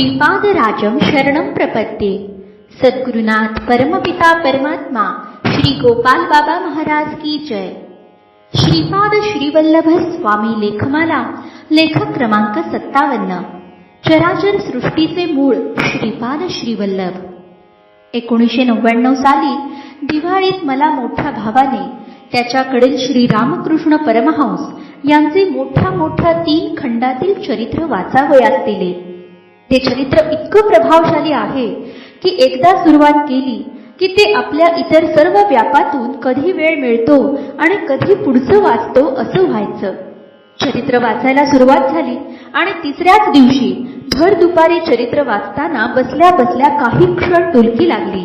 श्रीपादराजं शरणं प्रपद्ये सद्गुरुनाथ परमपिता परमात्मा श्री गोपाल बाबा महाराज की जय। श्रीपाद श्रीवल्लभ स्वामी लेखमाला लेखक क्रमांक सत्तावन्न। चराचर सृष्टीचे मूळ श्रीपाद श्रीवल्लभ। एकोणीसशे नव्याण्णव साली दिवाळीत मला मोठ्या भावाने त्याच्याकडील श्री रामकृष्ण परमहंस यांचे मोठ्या मोठ्या तीन खंडातील चरित्र वाचावयास दिले. ते चरित्र इतकं प्रभावशाली आहे की एकदा सुरुवात केली की ते आपल्या इतर सर्व व्यापातून कधी वेळ मिळतो आणि कधी पुढचं वाचतो असं व्हायचं. चरित्र वाचायला सुरुवात झाली आणि तिसऱ्याच दिवशी भर दुपारी चरित्र वाचताना बसल्या बसल्या काही क्षण डुलकी लागली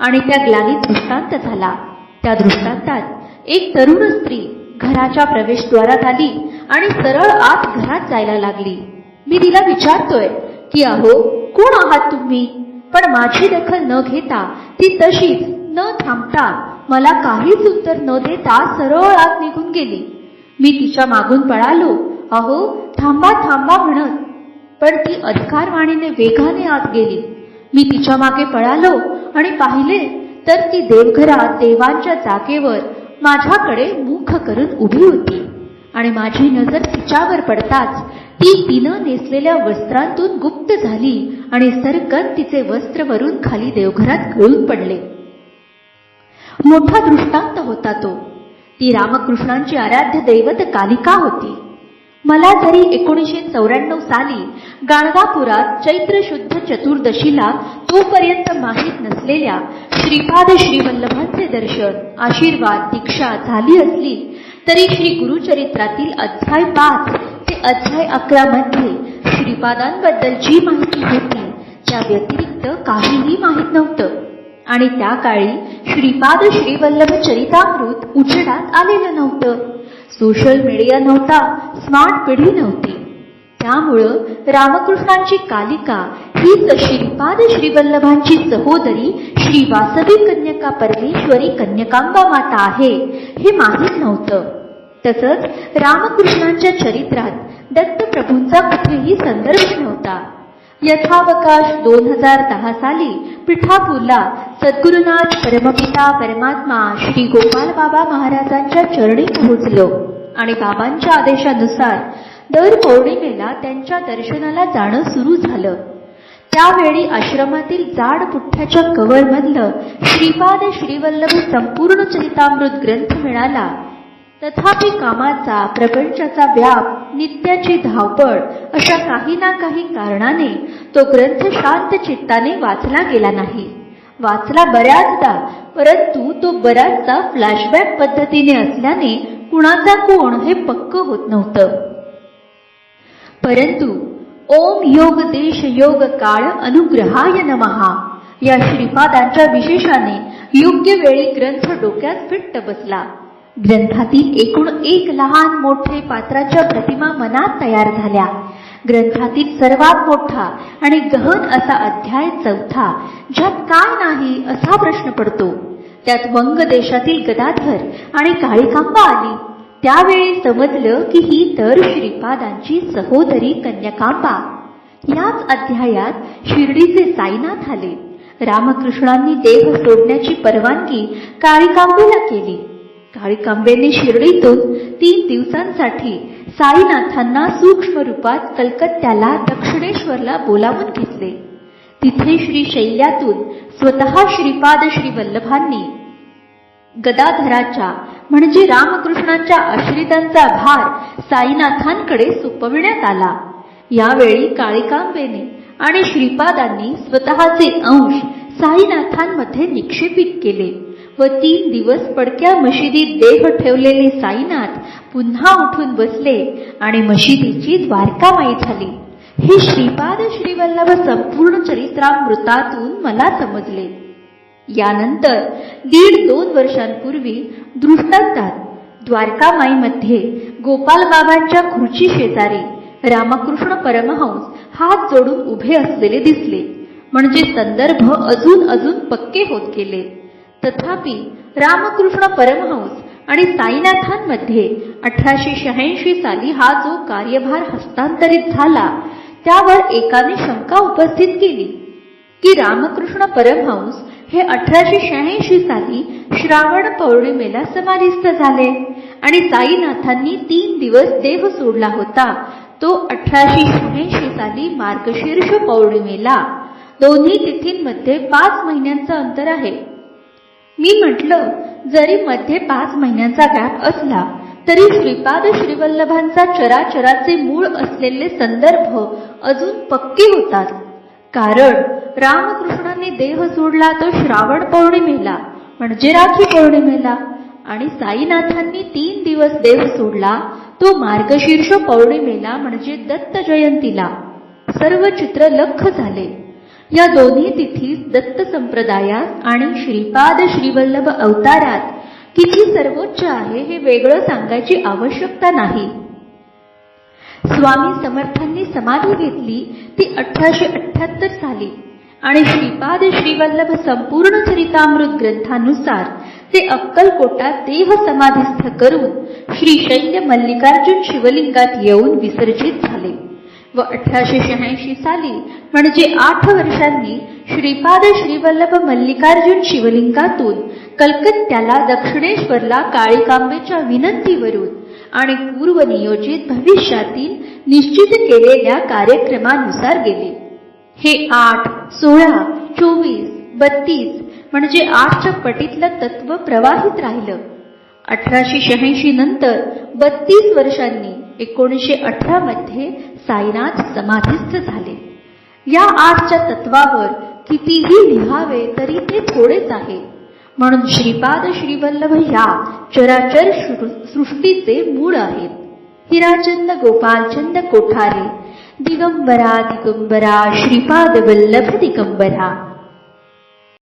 आणि त्या ग्लानीत दृष्टांत झाला. त्या दृष्टांतात एक तरुण स्त्री घराच्या प्रवेशद्वारात आली आणि सरळ आत घरात जायला लागली. मी तिला विचारतोय की अहो कोण आहात तुम्ही? पण माझी दखल न घेता ती तशीच न थांबता मला काहीच उत्तर न देता सरळ आत निघून गेली. मी तिच्या मागून पळालो. अहो थांबा थांबा म्हणत. पण ती अधिकारवाणीने वेगाने आत गेली. मी तिच्यामागे पळालो आणि पाहिले तर ती देवघरात देवांच्या जागेवर माझ्याकडे मुख करून उभी होती आणि माझी नजर तिच्यावर पडताच ती तिनं नेसलेल्या वस्त्रांतून गुप्त झाली आणि सरकन तिचे वस्त्र वरून खाली देवघरात गळून पडले. मोठा दृष्टांत होता तो. ती रामकृष्णांची आराध्य दैवत कालिका होती. मला जरी एकोणीसशे चौऱ्याण्णव साली गाणगापुरात चैत्र शुद्ध चतुर्दशीला तोपर्यंत माहीत नसलेल्या श्रीपाद श्रीवल्लभांचे दर्शन आशीर्वाद दीक्षा झाली असली तरी श्री गुरुचरित्रातील अध्याय पाच ते अध्याय अकरा मध्ये श्रीपादांबद्दल जी माहिती होती त्या व्यतिरिक्त काहीही माहीत नव्हतं. आणि त्या काळी श्रीपाद श्रीवल्लभ चरितामृत उचडात आलेलं नव्हतं. सोशल मीडिया नव्हता स्मार्ट पिढी नव्हती. त्यामुळं रामकृष्णांची कालिका हीच श्रीपाद श्रीवल्लभांची सहोदरी श्री वासवी कन्यका परमेश्वरी कन्यकांबा माता आहे हे माहीत नव्हतं. तसंच रामकृष्णांच्या चरित्रात दत्तप्रभूंचा कुठेही संदर्भ नव्हता. यथावकाश दोन हजार दहा साली पिठापूरला सद्गुरुनाथ परमपिता परमात्मा श्री गोपाल बाबा महाराजांच्या चरणी पोहोचलो आणि बाबांच्या आदेशानुसार दर पौर्णिमेला त्यांच्या दर्शनाला जाणं सुरू झालं. त्यावेळी आश्रमातील जाड पुठ्ठ्याच्या कवरमधलं श्रीपाद श्रीवल्लभ संपूर्ण चरितामृत ग्रंथ मिळाला. तथापि कामाचा प्रपंचाचा व्याप नित्याची धावपळ अशा काही ना काही कारणाने तो ग्रंथ शांत चित्ताने वाचला गेला नाही. वाचला बऱ्याचदा परंतु तो बऱ्याचदा फ्लॅशबॅक पद्धतीने असल्याने कुणाचा कोण हे पक्क होत नव्हतं. परंतु ओम योग देश योग काळ अनुग्रहाय नमहा या श्रीपादांच्या विशेषाने योग्य वेळी ग्रंथ डोक्यात फिट्ट बसला. ग्रंथातील एकूण एक लहान मोठे पात्राच्या प्रतिमा मनात तयार झाल्या. ग्रंथातील सर्वात मोठा आणि गहन असा अध्याय चौथा ज्यात काय नाही असा प्रश्न पडतो. त्यात वंग देशातील गदाधर आणि काळीकांबा आली. त्यावेळी समजलं की ही तर श्रीपादांची सहोदरी कन्याकांबा. याच अध्यायात शिर्डीचे साईनाथ आले. रामकृष्णांनी देह सोडण्याची परवानगी काळीकांबेला केली. काळीकांबेने शिर्डीतून तीन दिवसांसाठी साईनाथांना सूक्ष्म रूपात कलकत्त्याला दक्षिणेश्वरला बोलावून घेतले. तिथे श्री शैल्यातून स्वतः श्रीपाद श्री वल्लभांनी गदाधराच्या म्हणजे रामकृष्णांच्या आश्रितांचा भार साईनाथांकडे सोपविण्यात आला. यावेळी काळिकांबेने आणि श्रीपादांनी स्वतःचे अंश साईनाथांमध्ये निक्षेपित केले. व तीन दिवस पडक्या मशिदीत देह ठेवलेले साईनाथ पुन्हा उठून बसले आणि मशिदीची द्वारकामाई झाली. हे श्रीपाद श्रीवल्लभ संपूर्ण चरित्रामृतातून मला समजले. यानंतर दीड दोन वर्षांपूर्वी दृष्टांतात द्वारकामाईमध्ये गोपाल बाबांच्या खुर्ची शेजारी रामकृष्ण परमहंस हात जोडून उभे असलेले दिसले. म्हणजे संदर्भ अजून अजून पक्के होत गेले. तथापि रामकृष्ण परमहंस आणि साईनाथांमध्ये अठराशे शहाऐंशी साली हा जो कार्यभार हस्तांतरित झाला त्यावर एकाने शंका उपस्थित केली की रामकृष्ण परमहंस हे अठराशे शहाऐंशी साली श्रावण पौर्णिमेला समाधिस्थ झाले आणि साईनाथांनी तीन दिवस देह सोडला होता. तो अठराशे शहाऐंशी साली मार्गशीर्ष पौर्णिमेला. दोन्ही तिथींमध्ये पाच महिन्यांचं अंतर आहे. मी म्हटलं जरी मध्ये पाच महिन्यांचा गॅप असला तरी श्रीपाद श्रीवल्लभांचा चराचराचे मूळ असलेले संदर्भ अजून पक्के होतात. कारण रामकृष्णाने देह सोडला तो श्रावण पौर्णिमेला म्हणजे राखी पौर्णिमेला. आणि साईनाथांनी तीन दिवस देह सोडला तो मार्गशीर्ष पौर्णिमेला म्हणजे दत्त जयंतीला. सर्व चित्र लख झाले. या दोन्ही तिथीस दत्त संप्रदायात आणि श्रीपाद श्रीवल्लभ अवतारात किती सर्वोच्च आहे हे वेगळं सांगायची आवश्यकता नाही. स्वामी समर्थांनी समाधी घेतली ती अठराशे अठ्याहत्तर साली. आणि श्रीपाद श्रीवल्लभ संपूर्ण चरितामृत ग्रंथानुसार ते अक्कलकोटात देह समाधिस्थ करून श्रीशैल्य मल्लिकार्जुन शिवलिंगात येऊन विसर्जित झाले. व अठराशे शहाऐंशी साली म्हणजे आठ वर्षांनी श्रीपाद श्रीवल्लभ मल्लिकार्जुन शिवलिंगातून कलकत्त्याला दक्षिणेश्वरला काळीकांबेच्या विनंतीवरून आणि पूर्वनियोजित भविष्यातील निश्चित केलेल्या कार्यक्रमानुसार गेले. हे आठ सोळा चोवीस बत्तीस म्हणजे आठच्या पटीतलं तत्व प्रवाहित राहिलं. अठराशे शहाऐंशी नंतर बत्तीस वर्षांनी एकोणीसशे अठरा मध्ये साईनाथ समाधिस्थ झाले. या आजच्या तत्वावर कितीही लिहावे तरी ते थोडेच आहे. म्हणून श्रीपाद श्रीवल्लभ ह्या चराचर सृष्टीचे मूळ आहेत. हिराचंद गोपालचंद कोठारे दिगंबरा दिगंबरा श्रीपाद वल्लभ दिगंबरा.